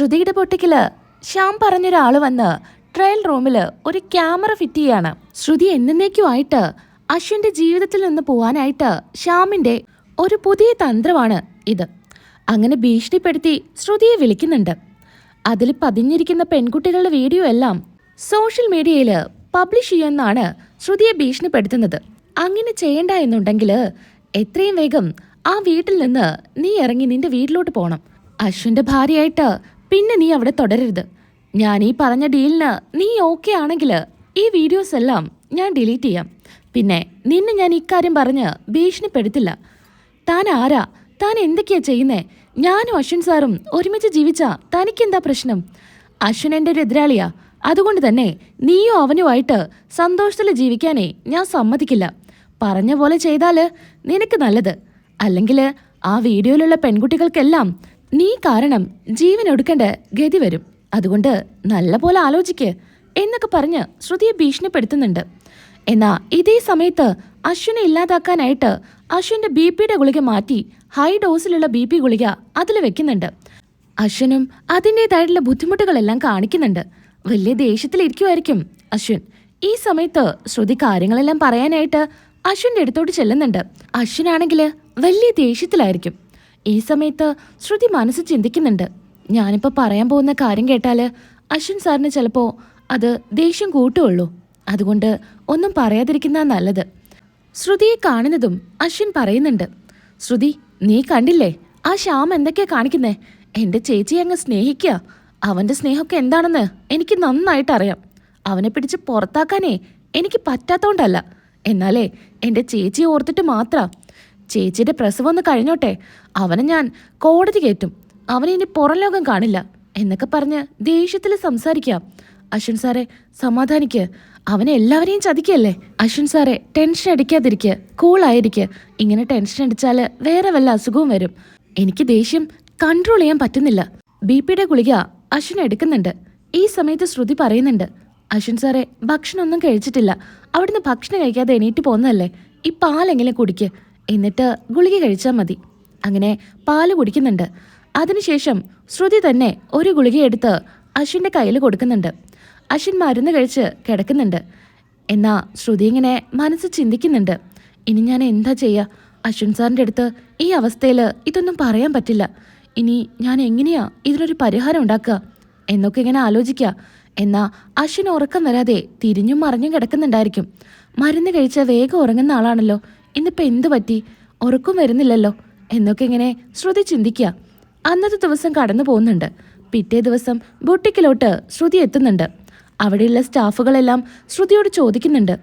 ശ്രുതിയുടെ പൊട്ടിക്കൽ ശ്യാം പറഞ്ഞൊരാൾ വന്ന് ട്രയൽ റൂമിൽ ഒരു ക്യാമറ ഫിറ്റ് ചെയ്യാണ്. ശ്രുതി എന്നേക്കുമായിട്ട് അശ്വിന്റെ ജീവിതത്തിൽ നിന്ന് പോവാനായിട്ട് ശ്യാമിന്റെ ഒരു പുതിയ തന്ത്രമാണ് ഇത്. അങ്ങനെ ഭീഷണിപ്പെടുത്തി ശ്രുതിയെ വിളിക്കുന്നുണ്ട്. അതിൽ പതിഞ്ഞിരിക്കുന്ന പെൺകുട്ടികളുടെ വീഡിയോ എല്ലാം സോഷ്യൽ മീഡിയയിൽ പബ്ലിഷ് ചെയ്യുമെന്നാണ് ശ്രുതിയെ ഭീഷണിപ്പെടുത്തുന്നത്. അങ്ങനെ ചെയ്യണ്ട എന്നുണ്ടെങ്കിൽ എത്രയും വേഗം ആ വീട്ടിൽ നിന്ന് നീ ഇറങ്ങി നിന്റെ വീട്ടിലോട്ട് പോകണം അശ്വിന്റെ ഭാര്യയായിട്ട് പിന്നെ നീ അവിടെ തുടരരുത്. ഞാൻ ഈ പറഞ്ഞ ഡീലിന് നീ ഓക്കെ ആണെങ്കിൽ ഈ വീഡിയോസ് എല്ലാം ഞാൻ ഡിലീറ്റ് ചെയ്യാം. പിന്നെ നിന്നെ ഞാൻ ഇക്കാര്യം പറഞ്ഞ് ഭീഷണിപ്പെടുത്തില്ല. താൻ ആരാ? താൻ എന്തൊക്കെയാ ചെയ്യുന്നേ? ഞാനും അശ്വിൻ സാറും ഒരുമിച്ച് ജീവിച്ച തനിക്കെന്താ പ്രശ്നം? അശ്വിൻ എന്റെ ഒരു എതിരാളിയാ. അതുകൊണ്ട് തന്നെ നീയോ അവനുമായിട്ട് സന്തോഷത്തിൽ ജീവിക്കാനേ ഞാൻ സമ്മതിക്കില്ല. പറഞ്ഞ പോലെ ചെയ്താൽ നിനക്ക് നല്ലത്. അല്ലെങ്കിൽ ആ വീഡിയോയിലുള്ള പെൺകുട്ടികൾക്കെല്ലാം നീ കാരണം ജീവൻ ഒടുക്കേണ്ട ഗതി വരും. അതുകൊണ്ട് നല്ല പോലെ ആലോചിക്ക് എന്നൊക്കെ പറഞ്ഞ് ശ്രുതിയെ ഭീഷണിപ്പെടുത്തുന്നുണ്ട്. എന്നാ ഇതേ സമയത്ത് അശ്വിനെ ഇല്ലാതാക്കാനായിട്ട് അശ്വിന്റെ ബി പിയുടെ ഗുളിക മാറ്റി ഹൈ ഡോസിലുള്ള ബി പി ഗുളിക അതിൽ വെക്കുന്നുണ്ട്. അശ്വിനും അതിന്റെതായിട്ടുള്ള ബുദ്ധിമുട്ടുകളെല്ലാം കാണിക്കുന്നുണ്ട്. വലിയ ദേഷ്യത്തിലിരിക്കുമായിരിക്കും അശ്വിൻ. ഈ സമയത്ത് ശ്രുതി കാര്യങ്ങളെല്ലാം പറയാനായിട്ട് അശ്വിന്റെ അടുത്തോട്ട് ചെല്ലുന്നുണ്ട്. അശ്വിനാണെങ്കിൽ വലിയ ദേഷ്യത്തിലായിരിക്കും. ഈ സമയത്ത് ശ്രുതി മനസ്സ് ചിന്തിക്കുന്നുണ്ട്. ഞാനിപ്പോൾ പറയാൻ പോകുന്ന കാര്യം കേട്ടാൽ അശ്വിൻ സാറിന് ചിലപ്പോൾ അത് ദേഷ്യം കൂട്ടുള്ളൂ. അതുകൊണ്ട് ഒന്നും പറയാതിരിക്കുന്ന നല്ലത്. ശ്രുതിയെ കാണുന്നതും അശ്വിൻ പറയുന്നുണ്ട്. ശ്രുതി നീ കണ്ടില്ലേ? ആ ശ്യാം എന്തൊക്കെയാ കാണിക്കുന്നേ? എന്റെ ചേച്ചി അങ്ങ് സ്നേഹിക്കുക അവന്റെ സ്നേഹമൊക്കെ എന്താണെന്ന് എനിക്ക് നന്നായിട്ട് അറിയാം അവനെ പിടിച്ച് പുറത്താക്കാനേ എനിക്ക് പറ്റാത്തോണ്ടല്ല. എന്നാലേ എന്റെ ചേച്ചിയെ ഓർത്തിട്ട് മാത്ര ചേച്ചിയുടെ പ്രസവം ഒന്ന് കഴിഞ്ഞോട്ടെ? അവനെ ഞാൻ കോടതി കയറ്റും. അവനെ ഇനി പുറം ലോകം കാണില്ല എന്നൊക്കെ പറഞ്ഞ് ദേഷ്യത്തിൽ സംസാരിക്കാം. അശ്വിൻ സാറെ സമാധാനിക്ക്. അവനെ എല്ലാവരെയും ചതിക്കല്ലേ? അശ്വിൻ സാറെ ടെൻഷൻ അടിക്കാതിരിക്കുക കൂളായിരിക്കുക ഇങ്ങനെ ടെൻഷൻ അടിച്ചാൽ വേറെ വല്ല അസുഖവും വരും. എനിക്ക് ദേഷ്യം കൺട്രോൾ ചെയ്യാൻ പറ്റുന്നില്ല. ബി പിയുടെ ഗുളിക അശ്വിൻ എടുക്കുന്നുണ്ട്. ഈ സമയത്ത് ശ്രുതി പറയുന്നുണ്ട് അശ്വിൻ സാറെ ഭക്ഷണമൊന്നും കഴിച്ചിട്ടില്ല. അവിടുന്ന് ഭക്ഷണം കഴിക്കാതെ എണീറ്റ് പോകുന്നതല്ലേ? ഈ പാലെങ്കിലും കുടിക്ക്. എന്നിട്ട് ഗുളിക കഴിച്ചാൽ മതി. അങ്ങനെ പാൽ കുടിക്കുന്നുണ്ട്. അതിനുശേഷം ശ്രുതി തന്നെ ഒരു ഗുളിക എടുത്ത് അശ്വിന്റെ കയ്യിൽ കൊടുക്കുന്നുണ്ട്. അശ്വിൻ മരുന്ന് കഴിച്ച് കിടക്കുന്നുണ്ട്. എന്നാൽ ശ്രുതി ഇങ്ങനെ മനസ്സ് ചിന്തിക്കുന്നുണ്ട്. ഇനി ഞാൻ എന്താ ചെയ്യുക അശ്വിൻ സാറിന്റെ അടുത്ത് ഈ അവസ്ഥയിൽ ഇതൊന്നും പറയാൻ പറ്റില്ല. ഇനി ഞാൻ എങ്ങനെയാ ഇതിനൊരു പരിഹാരം ഉണ്ടാക്കുക? എന്നൊക്കെ ഇങ്ങനെ ആലോചിക്കുക. എന്നാൽ അശ്വിൻ ഉറക്കം വരാതെ തിരിഞ്ഞും മറിഞ്ഞും കിടക്കുന്നുണ്ടായിരിക്കും. മരുന്ന് കഴിച്ച വേഗം ഉറങ്ങുന്ന ആളാണല്ലോ. ഇന്നിപ്പോ എന്തു പറ്റി? ഉറക്കം വരുന്നില്ലല്ലോ. എന്നൊക്കെ ഇങ്ങനെ ശ്രുതി ചിന്തിക്കുക അന്നത്തെ ദിവസം കടന്നു പോകുന്നുണ്ട്. പിറ്റേ ദിവസം ബുട്ടിക്കിലോട്ട് ശ്രുതി എത്തുന്നുണ്ട്. അവിടെയുള്ള സ്റ്റാഫുകളെല്ലാം ശ്രുതിയോട് ചോദിക്കുന്നുണ്ട്.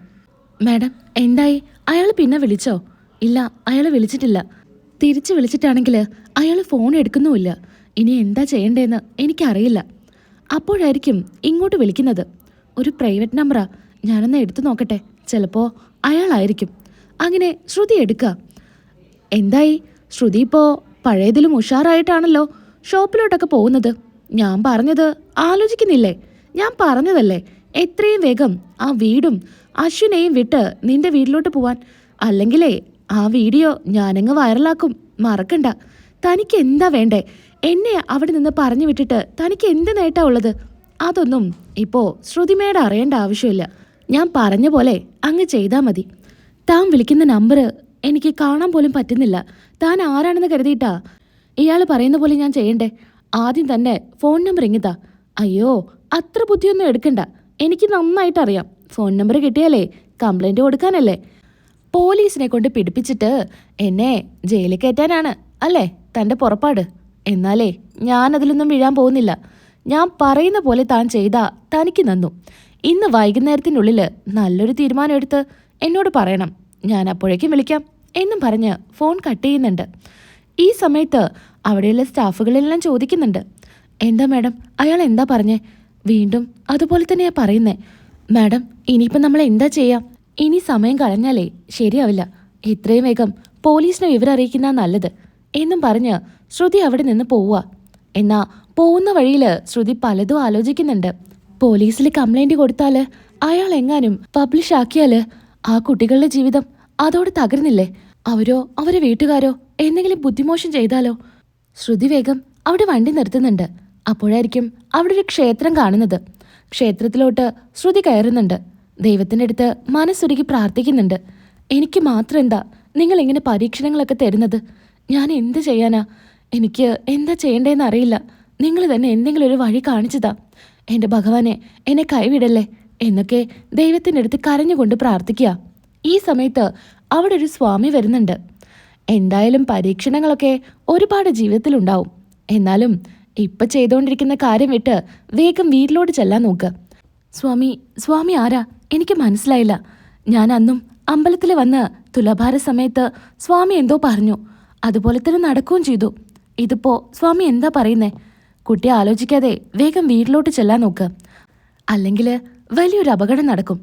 മാഡം എന്തായി? അയാൾ പിന്നെ വിളിച്ചോ? ഇല്ല അയാൾ വിളിച്ചിട്ടില്ല. തിരിച്ചു വിളിച്ചിട്ടാണെങ്കിൽ അയാൾ ഫോൺ എടുക്കുന്നുമില്ല. ഇനി എന്താ ചെയ്യണ്ടേന്ന് എനിക്കറിയില്ല. അപ്പോഴായിരിക്കും ഇങ്ങോട്ട് വിളിക്കുന്നത്. ഒരു പ്രൈവറ്റ് നമ്പറാ. ഞാനൊന്ന് എടുത്തു നോക്കട്ടെ. ചിലപ്പോൾ അയാളായിരിക്കും. അങ്ങനെ ശ്രുതി എടുക്കുക. എന്തായി? ശ്രുതി ഇപ്പോ പഴയതിലും ഉഷാറായിട്ടാണല്ലോ ഷോപ്പിലോട്ടൊക്കെ പോകുന്നത്. ഞാൻ പറഞ്ഞത് ആലോചിക്കുന്നില്ലേ? ഞാൻ പറഞ്ഞതല്ലേ? എത്രയും വേഗം ആ വീടും അശ്വിനെയും വിട്ട് നിന്റെ വീട്ടിലോട്ട് പോവാൻ. അല്ലെങ്കിലേ ആ വീഡിയോ ഞാനങ്ങ് വൈറലാക്കും. മറക്കണ്ട. തനിക്ക് എന്താ വേണ്ടേ? എന്നെ അവിടെ നിന്ന് പറഞ്ഞു വിട്ടിട്ട് തനിക്ക് എന്ത് നേട്ടാ ഉള്ളത്? അതൊന്നും ഇപ്പോ ശ്രുതിമേടെ അറിയേണ്ട ആവശ്യമില്ല. ഞാൻ പറഞ്ഞ പോലെ അങ്ങ് ചെയ്താൽ മതി. താൻ വിളിക്കുന്ന നമ്പർ എനിക്ക് കാണാൻ പോലും പറ്റുന്നില്ല. താൻ ആരാണെന്ന് കരുതിയിട്ടാ. ഇയാൾ പറയുന്ന പോലെ ഞാൻ ചെയ്യണ്ടേ? ആദ്യം തന്നെ ഫോൺ നമ്പർ ഇങ്ങിതാ. അയ്യോ അത്ര ബുദ്ധിയൊന്നും എടുക്കണ്ട. എനിക്ക് നന്നായിട്ട് അറിയാം ഫോൺ നമ്പർ കിട്ടിയാലേ കംപ്ലൈന്റ് കൊടുക്കാനല്ലേ? പോലീസിനെ കൊണ്ട് പിടിപ്പിച്ചിട്ട് എന്നെ ജയിലിൽ കയറ്റാനാണ് അല്ലേ? തന്റെ പുറപ്പാട്. എന്നാലേ ഞാൻ അതിലൊന്നും വീഴാൻ പോകുന്നില്ല. ഞാൻ പറയുന്ന പോലെ താൻ ചെയ്താ തനിക്ക് നന്നു. ഇന്ന് വൈകുന്നേരത്തിനുള്ളിൽ നല്ലൊരു തീരുമാനം എടുത്ത് എന്നോട് പറയണം. ഞാൻ അപ്പോഴേക്കും വിളിക്കാം. എന്നും പറഞ്ഞ് ഫോൺ കട്ട് ചെയ്യുന്നുണ്ട്. ഈ സമയത്ത് അവിടെയുള്ള സ്റ്റാഫുകളെല്ലാം ചോദിക്കുന്നുണ്ട്. എന്താ മാഡം അയാൾ എന്താ പറഞ്ഞേ? വീണ്ടും അതുപോലെ തന്നെയാ പറയുന്നേ. മാഡം ഇനിയിപ്പം നമ്മൾ എന്താ ചെയ്യാം? ഇനി സമയം കളഞ്ഞാലേ ശരിയാവില്ല. എത്രയും വേഗം പോലീസിനെ വിവരം അറിയിക്കുന്ന നല്ലത്. എന്നും പറഞ്ഞ് ശ്രുതി അവിടെ നിന്ന് പോവുക. എന്നാ പോകുന്ന വഴിയിൽ ശ്രുതി പലതും ആലോചിക്കുന്നുണ്ട്. പോലീസിൽ കംപ്ലൈന്റ് കൊടുത്താൽ അയാൾ എങ്ങാനും പബ്ലിഷ് ആക്കിയാൽ ആ കുട്ടികളുടെ ജീവിതം അതോട് തകർന്നില്ലേ? അവരോ അവരെ വീട്ടുകാരോ എന്തെങ്കിലും ബുദ്ധിമോശം ചെയ്താലോ? ശ്രുതി വേഗം അവിടെ വണ്ടി നിർത്തുന്നുണ്ട്. അപ്പോഴായിരിക്കും അവിടെ ഒരു ക്ഷേത്രം കാണുന്നത്. ക്ഷേത്രത്തിലോട്ട് ശ്രുതി കയറുന്നുണ്ട്. ദൈവത്തിന്റെ അടുത്ത് മനസ്സുരുകി പ്രാർത്ഥിക്കുന്നുണ്ട്. എനിക്ക് മാത്രം എന്താ നിങ്ങൾ ഇങ്ങനെ പരീക്ഷണങ്ങളൊക്കെ തരുന്നത്? ഞാൻ എന്ത് ചെയ്യാനാ? എനിക്ക് എന്താ ചെയ്യേണ്ടതെന്ന് അറിയില്ല. നിങ്ങൾ തന്നെ എന്തെങ്കിലും ഒരു വഴി കാണിച്ചതാ. എന്റെ ഭഗവാനെ എന്നെ കൈവിടല്ലേ? എന്നൊക്കെ ദൈവത്തിന്റെ അടുത്ത് കരഞ്ഞുകൊണ്ട് പ്രാർത്ഥിക്കുക. ഈ സമയത്ത് അവിടെ ഒരു സ്വാമി വരുന്നുണ്ട്. എന്തായാലും പരീക്ഷണങ്ങളൊക്കെ ഒരുപാട് ജീവിതത്തിലുണ്ടാവും. എന്നാലും ഇപ്പൊ ചെയ്തുകൊണ്ടിരിക്കുന്ന കാര്യം വിട്ട് വേഗം വീട്ടിലോട്ട് ചെല്ലാൻ നോക്ക്. സ്വാമി സ്വാമി ആരാ? എനിക്ക് മനസ്സിലായില്ല. ഞാൻ അന്നും അമ്പലത്തിൽ വന്ന് തുലാഭാര സമയത്ത് സ്വാമി എന്തോ പറഞ്ഞു. അതുപോലെ തന്നെ നടക്കുകയും ചെയ്തു. ഇതിപ്പോ സ്വാമി എന്താ പറയുന്നേ? കുട്ടി ആലോചിക്കാതെ വേഗം വീട്ടിലോട്ട് ചെല്ലാൻ നോക്ക്. അല്ലെങ്കിൽ വലിയൊരു അപകടം നടക്കും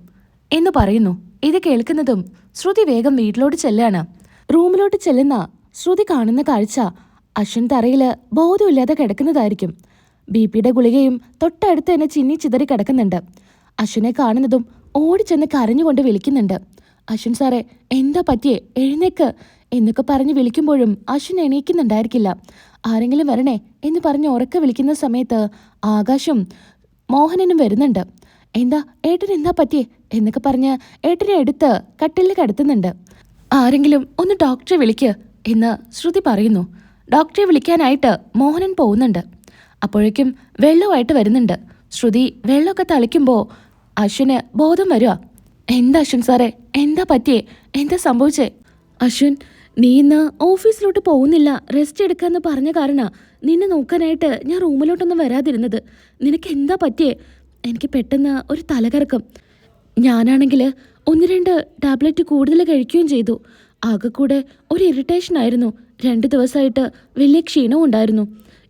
എന്ന് പറയുന്നു. ഇത് കേൾക്കുന്നതും ശ്രുതി വേഗം വീട്ടിലോട്ട് ചെല്ലാണ്. റൂമിലോട്ട് ചെല്ലുന്ന ശ്രുതി കാണുന്ന കാഴ്ച അശ്വിൻ തറയിൽ ബോധമില്ലാതെ കിടക്കുന്നതായിരിക്കും. ബി പിയുടെ ഗുളികയും തൊട്ടടുത്ത് തന്നെ ചിന്നി ചിതറി കിടക്കുന്നുണ്ട്. അശ്വിനെ കാണുന്നതും ഓടിച്ചെന്ന് കരഞ്ഞുകൊണ്ട് വിളിക്കുന്നുണ്ട്. അശ്വിൻ സാറേ എന്താ പറ്റിയേ? എഴുന്നേക്ക് എന്നൊക്കെ പറഞ്ഞ് വിളിക്കുമ്പോഴും അശ്വിൻ എണീക്കുന്നുണ്ടായിരിക്കില്ല. ആരെങ്കിലും വരണേ എന്ന് പറഞ്ഞ് ഉറക്കെ വിളിക്കുന്ന സമയത്ത് ആകാശം മോഹനനും വരുന്നുണ്ട്. എന്താ ഏട്ടൻ എന്താ പറ്റിയേ? എന്നൊക്കെ പറഞ്ഞ് ഏട്ടനെ എടുത്ത് കട്ടിലിൽ കിടത്തുന്നുണ്ട്. ആരെങ്കിലും ഒന്ന് ഡോക്ടറെ വിളിക്ക് എന്ന് ശ്രുതി പറയുന്നു. ഡോക്ടറെ വിളിക്കാനായിട്ട് മോഹനൻ പോകുന്നുണ്ട്. അപ്പോഴേക്കും വെള്ളമായിട്ട് വരുന്നുണ്ട്. ശ്രുതി വെള്ളമൊക്കെ തളിക്കുമ്പോൾ അശ്വിന് ബോധം വരുക. എന്താ അശ്വിൻ സാറേ എന്താ പറ്റിയേ? എന്താ സംഭവിച്ചേ? അശ്വിൻ നീ ഇന്ന് ഓഫീസിലോട്ട് പോകുന്നില്ല. റെസ്റ്റ് എടുക്കാന്ന് പറഞ്ഞ കാരണ നിന്നെ നോക്കാനായിട്ട് ഞാൻ റൂമിലോട്ടൊന്നും വരാതിരുന്നത്. നിനക്ക് എന്താ പറ്റിയേ? എനിക്ക് പെട്ടെന്ന് ഒരു തലകറക്കം. ഞാനാണെങ്കിൽ ഒന്ന് രണ്ട് ടാബ്ലറ്റ് കൂടുതൽ കഴിക്കുകയും ചെയ്തു. ആകെ കൂടെ ഒരു ഇറിറ്റേഷൻ ആയിരുന്നു. രണ്ട് ദിവസമായിട്ട് വലിയ ക്ഷീണവും ഉണ്ടായിരുന്നു.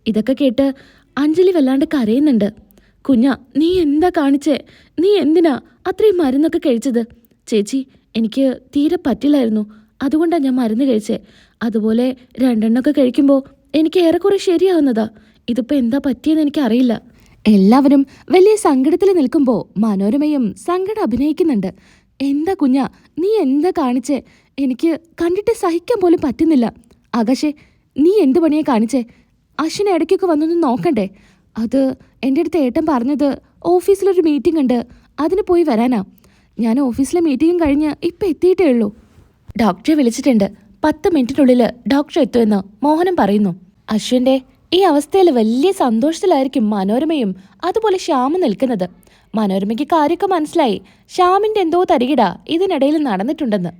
ഇതൊക്കെ കേട്ട് അഞ്ജലി വല്ലാണ്ട് കരയുന്നുണ്ട്. കുഞ്ഞ നീ എന്താ കാണിച്ചേ? നീ എന്തിനാ അത്രയും മരുന്നൊക്കെ കഴിച്ചത്? ചേച്ചി എനിക്ക് തീരെ പറ്റില്ലായിരുന്നു. അതുകൊണ്ടാണ് ഞാൻ മരുന്ന് കഴിച്ചേ. അതുപോലെ രണ്ടെണ്ണമൊക്കെ കഴിക്കുമ്പോൾ എനിക്ക് ഏറെക്കുറെ ശരിയാവുന്നതാ. ഇതിപ്പോൾ എന്താ പറ്റിയെന്ന് എനിക്കറിയില്ല. എല്ലാവരും വലിയ സങ്കടത്തിൽ നിൽക്കുമ്പോൾ മനോരമയും സങ്കടം അഭിനയിക്കുന്നുണ്ട്. എന്താ കുഞ്ഞ നീ എന്താ കാണിച്ചേ? എനിക്ക് കണ്ടിട്ട് സഹിക്കാൻ പോലും പറ്റുന്നില്ല. ആകാശേ നീ എന്ത് പണിയാ കാണിച്ചേ? അശ്വിനെ ഇടയ്ക്കൊക്കെ വന്നൊന്ന് നോക്കണ്ടേ? അത് എന്റെ അടുത്ത് ഏട്ടൻ പറഞ്ഞത് ഓഫീസിലൊരു മീറ്റിംഗ് ഉണ്ട്. അതിന് പോയി വരാനാ. ഞാൻ ഓഫീസിലെ മീറ്റിംഗും കഴിഞ്ഞ് ഇപ്പം എത്തിയിട്ടേ ഉള്ളൂ. ഡോക്ടറെ വിളിച്ചിട്ടുണ്ട്. പത്ത് മിനിറ്റിനുള്ളിൽ ഡോക്ടർ എത്തുമെന്ന് മോഹനം പറയുന്നു. അശ്വിന്റെ ഈ അവസ്ഥയിൽ വലിയ സന്തോഷത്തിലായിരിക്കും മനോരമയും അതുപോലെ ശ്യാമും നിൽക്കുന്നത്. മനോരമയ്ക്ക് കാര്യമൊക്കെ മനസ്സിലായി. ശ്യാമിന്റെ എന്തോ തരികിട ഇതിനിടയിൽ നടന്നിട്ടുണ്ടെന്ന്.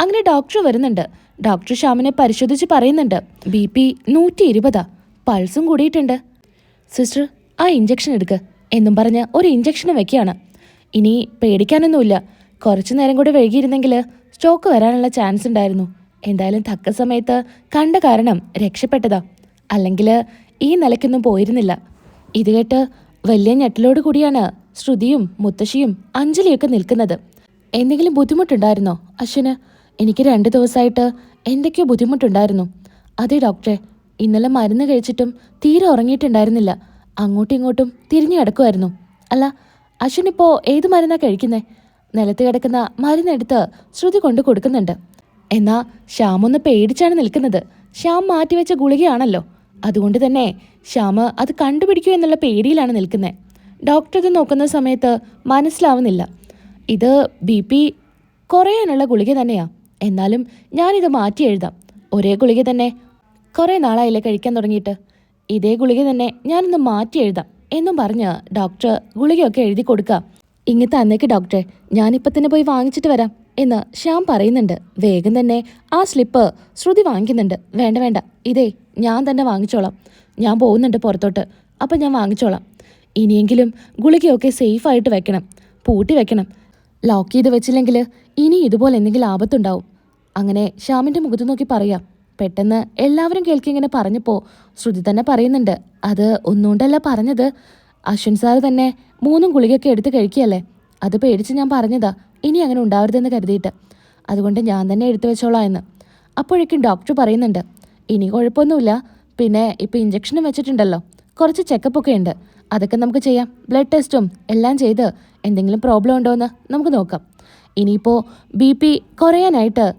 അങ്ങനെ ഡോക്ടർ വരുന്നുണ്ട്. ഡോക്ടർ ശ്യാമിനെ പരിശോധിച്ച് പറയുന്നുണ്ട്. ബി പി നൂറ്റി ഇരുപതാ പൾസും കൂടിയിട്ടുണ്ട്. സിസ്റ്റർ ആ ഇഞ്ചക്ഷൻ എടുക്ക് എന്നും പറഞ്ഞ് ഒരു ഇഞ്ചക്ഷൻ വെക്കുകയാണ്. ഇനി പേടിക്കാനൊന്നുമില്ല. കുറച്ചു നേരം കൂടി വൈകിയിരുന്നെങ്കിൽ സ്റ്റോക്ക് വരാനുള്ള ചാൻസ് ഉണ്ടായിരുന്നു. എന്തായാലും തക്ക സമയത്ത് കണ്ട കാരണം രക്ഷപ്പെട്ടതാ. അല്ലെങ്കിൽ ഈ നിലയ്ക്കൊന്നും പോയിരുന്നില്ല. ഇത് കേട്ട് വലിയ ഞെട്ടലോട് കൂടിയാണ് ശ്രുതിയും മുത്തശ്ശിയും അഞ്ജലിയൊക്കെ നിൽക്കുന്നത്. എന്തെങ്കിലും ബുദ്ധിമുട്ടുണ്ടായിരുന്നോ? അശ്വിന് എനിക്ക് രണ്ട് ദിവസമായിട്ട് എന്തൊക്കെയോ ബുദ്ധിമുട്ടുണ്ടായിരുന്നു. അതെ ഡോക്ടറെ ഇന്നലെ മരുന്ന് കഴിച്ചിട്ടും തീരെ ഉറങ്ങിയിട്ടുണ്ടായിരുന്നില്ല. അങ്ങോട്ടും ഇങ്ങോട്ടും തിരിഞ്ഞു കിടക്കുമായിരുന്നു അല്ല അശ്വിൻ ഇപ്പോൾ ഏത് മരുന്നാ കഴിക്കുന്നേ? നിലത്ത് കിടക്കുന്ന മരുന്നെടുത്ത് ശ്രുതി കൊണ്ട് കൊടുക്കുന്നുണ്ട്. എന്നാ ശ്യാം ഒന്ന് പേടിച്ചാണ് നിൽക്കുന്നത്. ശ്യാം മാറ്റിവെച്ച ഗുളികയാണല്ലോ. അതുകൊണ്ട് തന്നെ ശ്യാമ അത് കണ്ടുപിടിക്കൂ എന്നുള്ള പേടിയിലാണ് നിൽക്കുന്നത് ഡോക്ടർ ഇത് നോക്കുന്ന സമയത്ത് മനസ്സിലാവുന്നില്ല. ഇത് ബി പി കുറയാനുള്ള ഗുളിക തന്നെയാ. എന്നാലും ഞാനിത് മാറ്റി എഴുതാം. ഒരേ ഗുളിക തന്നെ കുറേ നാളായില്ലേ കഴിക്കാൻ തുടങ്ങിയിട്ട്. ഇതേ ഗുളിക തന്നെ ഞാനൊന്ന് മാറ്റി എഴുതാം എന്നും പറഞ്ഞ് ഡോക്ടർ ഗുളികയൊക്കെ എഴുതി കൊടുക്കാം. ഇങ്ങ് തന്നേക്ക് ഡോക്ടറെ ഞാനിപ്പോൾ തന്നെ പോയി വാങ്ങിച്ചിട്ട് വരാം. എന്ന് ശ്യാം പറയുന്നുണ്ട്. വേഗം തന്നെ ആ സ്ലിപ്പ് ശ്രുതി വാങ്ങിക്കുന്നുണ്ട്. വേണ്ട വേണ്ട. ഇതേ ഞാൻ തന്നെ വാങ്ങിച്ചോളാം. ഞാൻ പോകുന്നുണ്ട് പുറത്തോട്ട്. അപ്പം ഞാൻ വാങ്ങിച്ചോളാം. ഇനിയെങ്കിലും ഗുളികയൊക്കെ സേഫായിട്ട് വെക്കണം. പൂട്ടി വെക്കണം. ലോക്ക് ചെയ്ത് വെച്ചില്ലെങ്കിൽ ഇനി ഇതുപോലെ എന്തെങ്കിലും ആപത്തുണ്ടാവും. അങ്ങനെ ശ്യാമിന്റെ മുഖത്ത് നോക്കി പറയാം. പെട്ടെന്ന് എല്ലാവരും കേൾക്കിങ്ങനെ പറഞ്ഞപ്പോൾ ശ്രുതി തന്നെ പറയുന്നുണ്ട്. അത് ഒന്നുകൊണ്ടല്ല പറഞ്ഞത്. അശ്വിൻ സാർ തന്നെ മൂന്നും ഗുളികയൊക്കെ എടുത്ത് കഴിക്കുകയല്ലേ? അത് പേടിച്ച് ഞാൻ പറഞ്ഞതാ. ഇനി അങ്ങനെ ഉണ്ടാവരുതെന്ന് കരുതിയിട്ട്. അതുകൊണ്ട് ഞാൻ തന്നെ എടുത്തു വെച്ചോളാം എന്ന്. അപ്പോഴേക്കും ഡോക്ടർ പറയുന്നുണ്ട് ഇനി കുഴപ്പമൊന്നുമില്ല. പിന്നെ ഇപ്പം ഇഞ്ചക്ഷനും വെച്ചിട്ടുണ്ടല്ലോ. കുറച്ച് ചെക്കപ്പൊക്കെ ഉണ്ട്. അതൊക്കെ നമുക്ക് ചെയ്യാം. ബ്ലഡ് ടെസ്റ്റും എല്ലാം ചെയ്ത് എന്തെങ്കിലും പ്രോബ്ലം ഉണ്ടോ എന്ന് നമുക്ക് നോക്കാം. ഇനിയിപ്പോൾ ബി പി കുറയാനായിട്ട്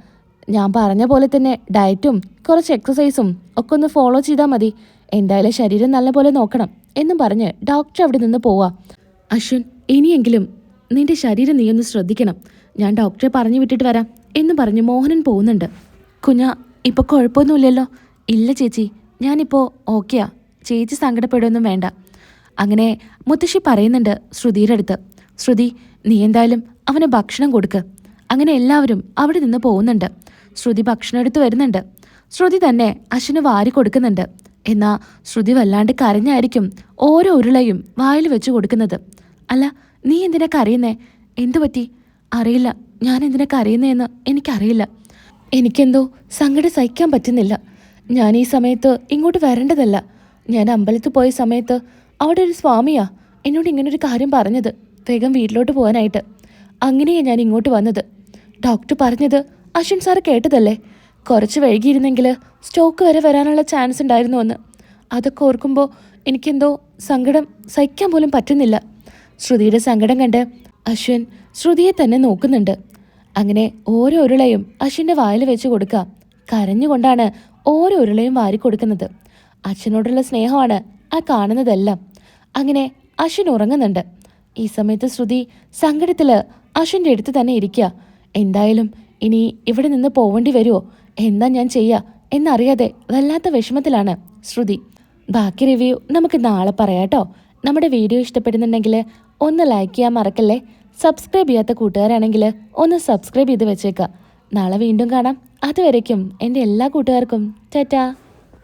ഞാൻ പറഞ്ഞ പോലെ തന്നെ ഡയറ്റും കുറച്ച് എക്സസൈസും ഒക്കെ ഒന്ന് ഫോളോ ചെയ്താൽ മതി. എന്തായാലും ശരീരം നല്ലപോലെ നോക്കണം എന്നും പറഞ്ഞ് ഡോക്ടർ അവിടെ നിന്ന് പോവാ. അശ്വിൻ ഇനിയെങ്കിലും നിന്റെ ശരീരം നീ ഒന്ന് ശ്രദ്ധിക്കണം. ഞാൻ ഡോക്ടറെ പറഞ്ഞു വിട്ടിട്ട് വരാം എന്ന് പറഞ്ഞ് മോഹനൻ പോകുന്നുണ്ട്. കുഞ്ഞ ഇപ്പൊ കുഴപ്പമൊന്നുമില്ലല്ലോ. ഇല്ല ചേച്ചി ഞാനിപ്പോ ഓക്കെയാ. ചേച്ചി സങ്കടപ്പെടുകയൊന്നും വേണ്ട. അങ്ങനെ മുത്തശ്ശി പറയുന്നുണ്ട് ശ്രുതിയുടെ അടുത്ത്. ശ്രുതി നീ എന്തായാലും അവന് ഭക്ഷണം കൊടുക്ക്. അങ്ങനെ എല്ലാവരും അവിടെ നിന്ന് പോകുന്നുണ്ട്. ശ്രുതി ഭക്ഷണം എടുത്ത് വരുന്നുണ്ട്. ശ്രുതി തന്നെ അശ്വിന് വാരി കൊടുക്കുന്നുണ്ട്. എന്നാ ശ്രുതി വല്ലാണ്ട് കരഞ്ഞായിരിക്കും ഓരോ ഉരുളയും വായിൽ വെച്ച് കൊടുക്കുന്നത്. അല്ല നീ എന്തിനാ കരയുന്നേ? എന്തു പറ്റി? അറിയില്ല. ഞാൻ എന്തിനാ കരയുന്നേന്ന് എനിക്കറിയില്ല. എനിക്കെന്തോ സങ്കടം സഹിക്കാൻ പറ്റുന്നില്ല. ഞാൻ ഈ സമയത്ത് ഇങ്ങോട്ട് വരേണ്ടതല്ല. ഞാൻ അമ്പലത്തിൽ പോയ സമയത്ത് അവിടെ ഒരു സ്വാമിയാ എന്നോട് ഇങ്ങനൊരു കാര്യം പറഞ്ഞത് വേഗം വീട്ടിലോട്ട് പോകാനായിട്ട്. അങ്ങനെയാണ് ഞാൻ ഇങ്ങോട്ട് വന്നത്. ഡോക്ടർ പറഞ്ഞത് അശ്വിൻ സാർ കേട്ടതല്ലേ? കുറച്ച് വൈകിയിരുന്നെങ്കിൽ സ്റ്റോക്ക് വരെ വരാനുള്ള ചാൻസ് ഉണ്ടായിരുന്നു എന്ന് അതൊക്കെ ഓർക്കുമ്പോൾ എനിക്കെന്തോ സങ്കടം സഹിക്കാൻ പോലും പറ്റുന്നില്ല. ശ്രുതിയുടെ സങ്കടം കണ്ട് അശ്വിൻ ശ്രുതിയെ തന്നെ നോക്കുന്നുണ്ട്. അങ്ങനെ ഓരോ ഉരുളയും അശ്വിന്റെ വായിൽ വെച്ച് കൊടുക്കുക കരഞ്ഞുകൊണ്ടാണ് ഓരോ ഉരുളയും വാരി കൊടുക്കുന്നത്. അച്ഛനോടുള്ള സ്നേഹമാണ് ആ കാണുന്നതെല്ലാം. അങ്ങനെ അശ്വിൻ ഉറങ്ങുന്നുണ്ട്. ഈ സമയത്ത് ശ്രുതി സങ്കടത്തിൽ അശ്വിന്റെ അടുത്ത് തന്നെ ഇരിക്കുക എന്തായാലും ഇനി ഇവിടെ നിന്ന് പോവേണ്ടി വരുമോ എന്താ ഞാൻ ചെയ്യുക എന്നറിയാതെ വല്ലാത്ത വിഷമത്തിലാണ് ശ്രുതി. ബാക്കി റിവ്യൂ നമുക്ക് നാളെ പറയാട്ടോ. നമ്മുടെ വീഡിയോ ഇഷ്ടപ്പെടുന്നുണ്ടെങ്കിൽ ഒന്ന് ലൈക്ക് ചെയ്യാൻ മറക്കല്ലേ? സബ്സ്ക്രൈബ് ചെയ്യാത്ത കൂട്ടുകാരാണെങ്കിൽ ഒന്ന് സബ്സ്ക്രൈബ് ചെയ്ത് വെച്ചേക്കാം. നാളെ വീണ്ടും കാണാം. അതുവരയ്ക്കും എന്റെ എല്ലാ കൂട്ടുകാർക്കും. ടാറ്റാ.